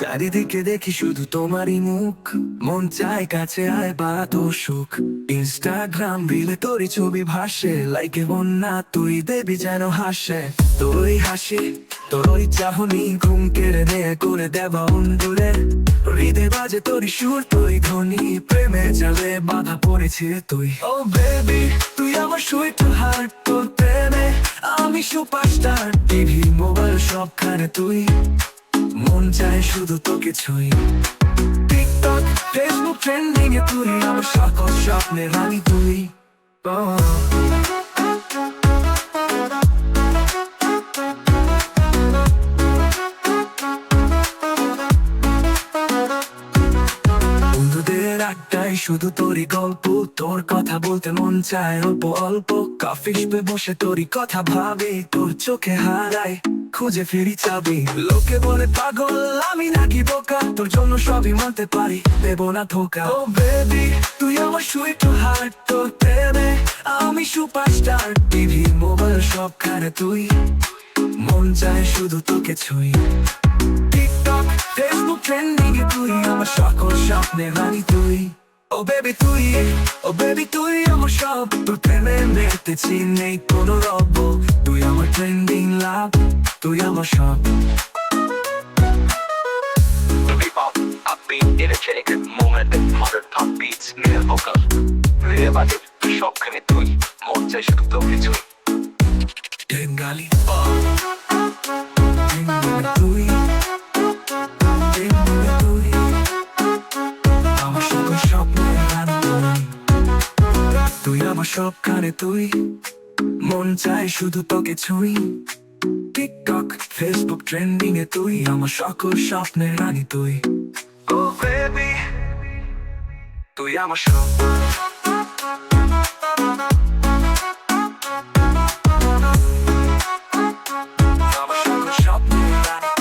চারিদিকে দেখি শুধু তোমারই মুখ। মন চায় কাছে আয় বা তো সুখ। ইনস্টাগ্রাম বিলে তোরই ছবি ভাসে লাইকে বন্যা তুই দেবী যেন হাসে। তোরই হাসি, তোরই চাহনি ঘুম কেড়ে নিয়ে করে দেবা অন্ধুরে হৃদে বাজে তোরই সুর তুই ধ্বনি, প্রেমে জালে বাধা পড়েছে তুই। ও বেবি তুই আমার সুইট হার্ট তোর প্রেমে। আমি সুপারস্টার, টিভি, মোবাইল সবখানে তুই। মন চায় শুধু তোকে ছুঁই টিকটক, ফেসবুক ট্রেন্ডিং এ তুই আমার সকল স্বপ্নের রানী তুই। আড্ডায় শুধু তোরই গল্প, তোর কথা বলতে মন চায় অল্প অল্প। কাফিসবে বসে তোরই কথা ভাবে, তোর চোখে হারায়, খুঁজে ফিরি চাবি। লোকে বলে, পাগল, আমি নাকি বোকা, তোর জন্য সবই মানতে পারি, দেব না ধোকা। ও বেবি তুই আমার সুইট হার্ট তোর প্রেমে আমি সুপারস্টার। টিভি, মোবাইল সবখানে তুই। মন চায় শুধু তোকে ছুঁই। টিকটক, ফেসবুক ট্রেন্ডিং এ তুই। আমার সকল স্বপ্নের রানী তুই। ও বেবি তুই ও বেবি তুই আমার সব। তোর প্রেমে মেতেছি নেই কোনো রব। তুই আমার ট্রেন্ডিং লাভ তুই আমার সব। Energetic, moment, modern pop beats, vocal. বাজে সবখানে তুই মন চাই শুধু তোকে ছুঁই বেঙ্গালি তুই সবখানে তুই। মন চায় শুধু তোকে ছুঁই। টিকটক ফেসবুক ট্রেন্ডিং এ তুই। আমার সকল স্বপ্নের রানী তুই। ও বেবি তুই আমার সব। রানী তুই।